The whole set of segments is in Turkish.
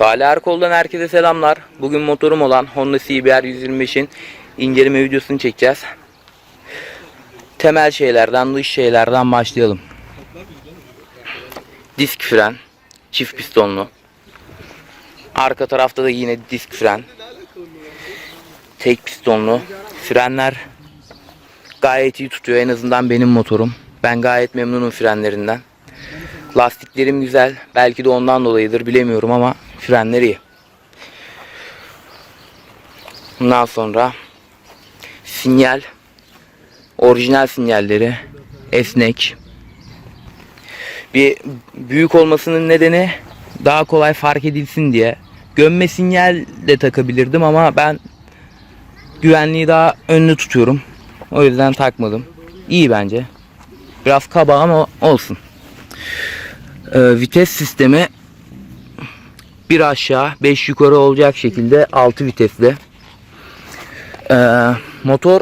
Salih Erkol'dan herkese selamlar. Bugün motorum olan Honda CBR 125'in inceleme videosunu çekeceğiz. Temel şeylerden, dış şeylerden başlayalım. Disk fren, çift pistonlu. Arka tarafta da yine disk fren. Tek pistonlu. Frenler gayet iyi tutuyor. En azından benim motorum. Ben gayet memnunum frenlerinden. Lastiklerim güzel. Belki de ondan dolayıdır bilemiyorum ama frenleri iyi. Bundan sonra sinyal orijinal sinyalleri esnek. Bir büyük olmasının nedeni daha kolay fark edilsin diye. Gömme sinyal de takabilirdim ama ben güvenliği daha önlü tutuyorum. O yüzden takmadım. İyi bence. Biraz kaba ama olsun. Ee, vites sistemi bir aşağı 5 yukarı olacak şekilde 6 vitesli. Ee, motor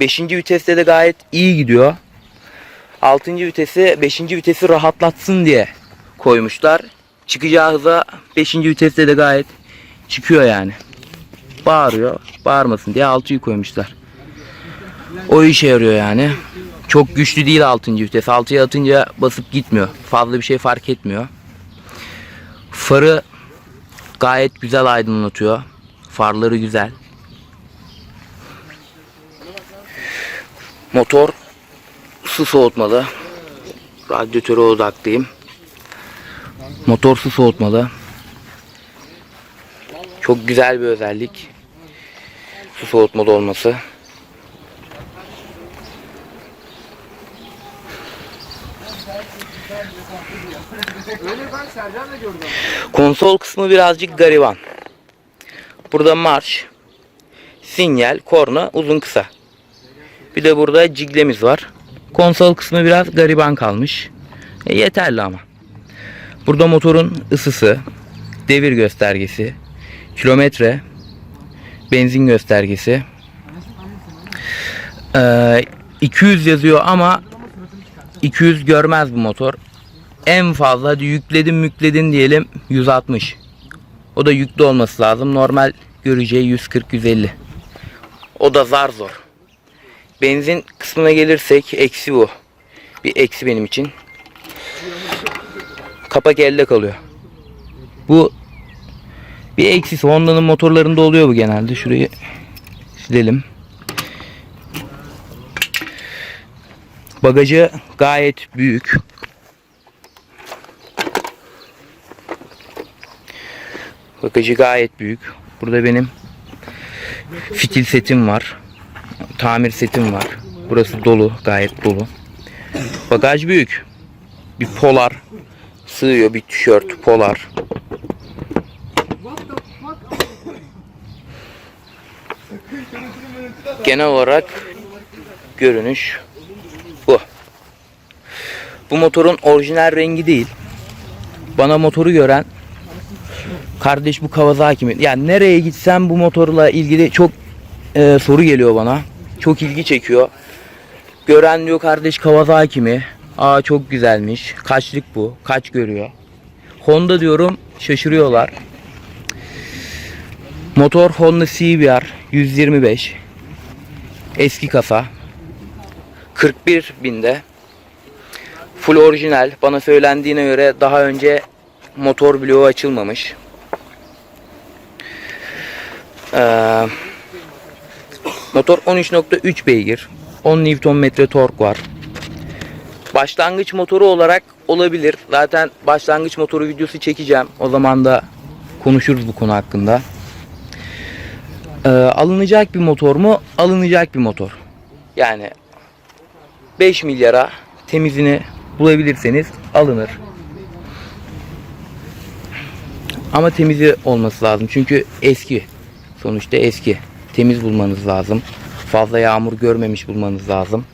5. viteste de gayet iyi gidiyor. 6. vitesi 5. vitesi rahatlatsın diye koymuşlar. Çıkacağı hıza 5. viteste de gayet çıkıyor yani. Bağırıyor. Bağırmasın diye 6'yı koymuşlar. O işe yarıyor yani. Çok güçlü değil 6. vites. 6'ya atınca basıp gitmiyor. Fazla bir şey fark etmiyor. Farı gayet güzel aydınlatıyor. Farları güzel. Motor su soğutmalı. Radyatöre odaklıyım. Motor su soğutmalı. Çok güzel bir özellik. Su soğutmalı olması. Konsol kısmı birazcık gariban. Burada marş, sinyal, korna, uzun kısa. Bir de burada ciglemiz var. Konsol kısmı biraz gariban kalmış. E, yeterli ama. Burada motorun ısısı, devir göstergesi, kilometre, benzin göstergesi. Ee, 200 yazıyor ama 200 görmez bu motor. En fazla hadi yükledin mükledin diyelim 160. O da yüklü olması lazım. Normal göreceği 140-150. O da zar zor. Benzin kısmına gelirsek eksi bu. Bir eksi benim için. Kapak elde kalıyor. Bu bir eksisi. Honda'nın motorlarında oluyor bu genelde. Şurayı silelim. Bagajı gayet büyük. Bagajı gayet büyük. Burada benim fitil setim var. Tamir setim var. Burası dolu, gayet dolu. Bagaj büyük. Bir polar sığıyor, bir tişört, polar. Genel olarak görünüş bu. Bu motorun orijinal rengi değil. Bana motoru gören kardeş bu Kawasaki mi? Yani nereye gitsem bu motorla ilgili çok e, soru geliyor bana. Çok ilgi çekiyor. Gören diyor kardeş Kawasaki mi? Aa çok güzelmiş. Kaçlık bu? Kaç görüyor? Honda diyorum şaşırıyorlar. Motor Honda CBR 125. Eski kasa. 41 binde. Full orijinal. Bana söylendiğine göre daha önce motor bloğu açılmamış. Ee, motor 13.3 beygir. 10 Nm tork var. Başlangıç motoru olarak olabilir. Zaten başlangıç motoru videosu çekeceğim. O zaman da konuşuruz bu konu hakkında. Ee, alınacak bir motor mu? Alınacak bir motor. Yani 5 milyara temizini bulabilirseniz alınır. Ama temizi olması lazım. Çünkü eski. Sonuçta eski. Temiz bulmanız lazım. Fazla yağmur görmemiş bulmanız lazım.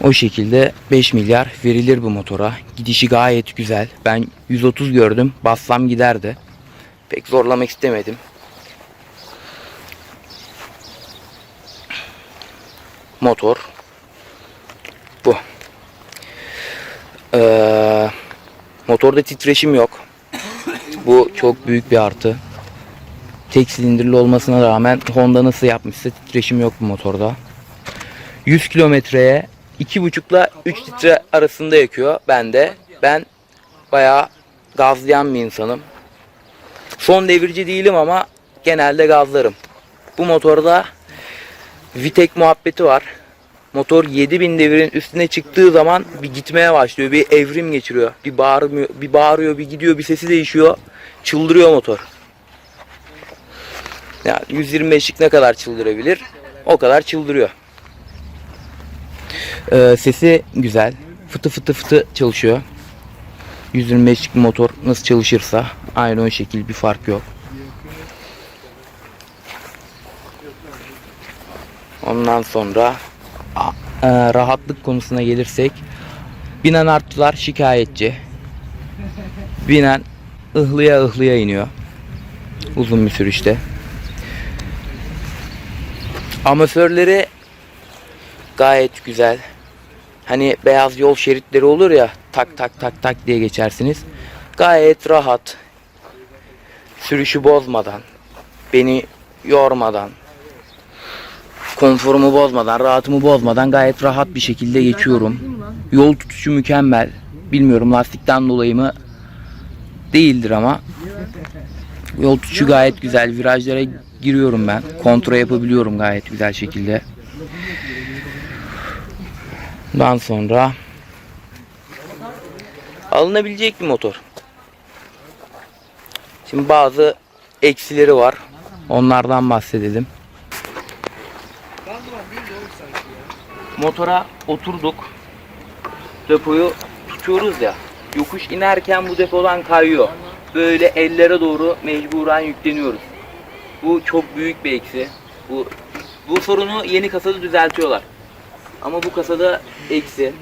O şekilde 5 milyar verilir bu motora. Gidişi gayet güzel. Ben 130 gördüm. Bassam giderdi. Pek zorlamak istemedim. Motor. Bu. Ee, motorda titreşim yok. Bu çok büyük bir artı. Tek silindirli olmasına rağmen Honda nasıl yapmışsa titreşim yok bu motorda. 100 kilometreye 2,5 ile 3 litre arasında yakıyor bende. Ben bayağı gazlayan bir insanım. Son devirci değilim ama genelde gazlarım. Bu motorda Vitek muhabbeti var. Motor 7000 devirin üstüne çıktığı zaman bir gitmeye başlıyor. Bir evrim geçiriyor. Bir bağırmıyor, bir bağırıyor, bir gidiyor, bir sesi değişiyor. Çıldırıyor motor. Yani 125'lik ne kadar çıldırabilir? O kadar çıldırıyor. Ee, sesi güzel. Fıtı fıtı fıtı çalışıyor. 125'lik bir motor nasıl çalışırsa aynı o şekil bir fark yok. Ondan sonra e, rahatlık konusuna gelirsek binen artçılar şikayetçi. Binen ıhlıya ıhlıya iniyor. Uzun bir sürüşte. Amatörleri gayet güzel. Hani beyaz yol şeritleri olur ya tak tak tak tak diye geçersiniz. Gayet rahat. Sürüşü bozmadan, beni yormadan, konforumu bozmadan, rahatımı bozmadan gayet rahat bir şekilde geçiyorum. Yol tutuşu mükemmel. Bilmiyorum lastikten dolayı mı değildir ama yol tutuşu gayet güzel. Virajlara giriyorum ben. Kontra yapabiliyorum gayet güzel şekilde. Daha sonra alınabilecek bir motor. Şimdi bazı eksileri var. Onlardan bahsedelim. Motora oturduk. Depoyu tutuyoruz ya. Yokuş inerken bu depodan kayıyor. Böyle ellere doğru mecburen yükleniyoruz. Bu çok büyük bir eksi. Bu bu sorunu yeni kasada düzeltiyorlar. Ama bu kasada eksi.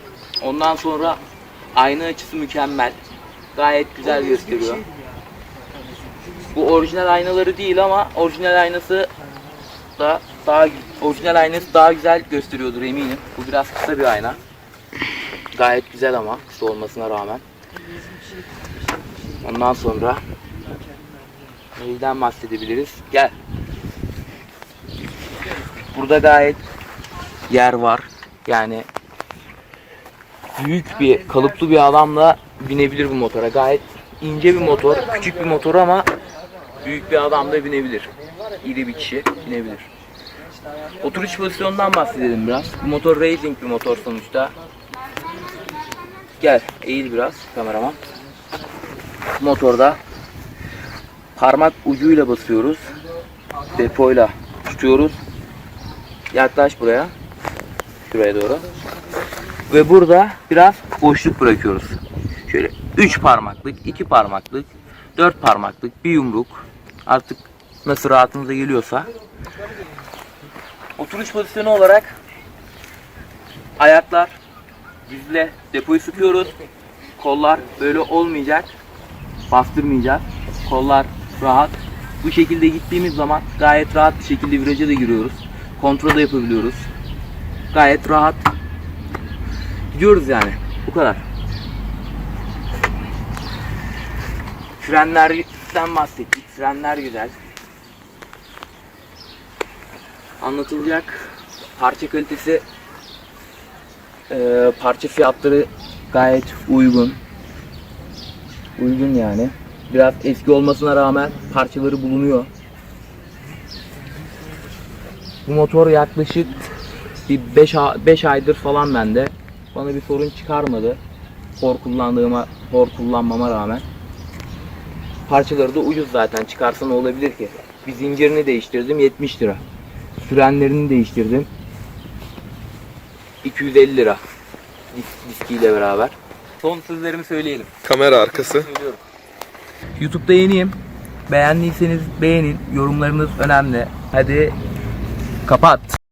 Ondan sonra ayna açısı mükemmel. Gayet güzel gösteriyor. Bu orijinal aynaları değil ama orijinal aynası da daha orijinal aynası daha güzel gösteriyordur eminim. Bu biraz kısa bir ayna. Gayet güzel ama kısa olmasına rağmen. Ondan sonra neyden bahsedebiliriz? Gel. Burada gayet yer var. Yani büyük bir kalıplı bir adamla binebilir bu motora. Gayet ince bir motor, küçük bir motor ama büyük bir adam da binebilir. İri bir kişi binebilir. Oturuş pozisyonundan bahsedelim biraz. Bu motor racing bir motor sonuçta. Gel eğil biraz kameraman. Motorda parmak ucuyla basıyoruz. Depoyla tutuyoruz. Yaklaş buraya. Şuraya doğru. Ve burada biraz boşluk bırakıyoruz. Şöyle 3 parmaklık, 2 parmaklık, 4 parmaklık, bir yumruk. Artık nasıl rahatınıza geliyorsa. Oturuş pozisyonu olarak ayaklar dizle depoyu sıkıyoruz. Kollar böyle olmayacak. Bastırmayacak. Kollar rahat. Bu şekilde gittiğimiz zaman gayet rahat bir şekilde viraja da giriyoruz. Kontrol da yapabiliyoruz. Gayet rahat gidiyoruz yani. Bu kadar. Frenlerden bahsettik. Frenler güzel. Anlatılacak parça kalitesi eee, parça fiyatları gayet uygun. Uygun yani. Biraz eski olmasına rağmen parçaları bulunuyor. Bu motor yaklaşık bir 5 5 aydır falan bende. Bana bir sorun çıkarmadı. Hor kullandığıma, hor kullanmama rağmen. Parçaları da ucuz zaten. Çıkarsa ne olabilir ki? Bir zincirini değiştirdim 70 lira. Sürenlerini değiştirdim. 250 lira. Disk, diskiyle beraber. Son sözlerimi söyleyelim. Kamera arkası. Söylüyorum. YouTube'da yeniyim. Beğendiyseniz beğenin. Yorumlarınız önemli. Hadi kapat.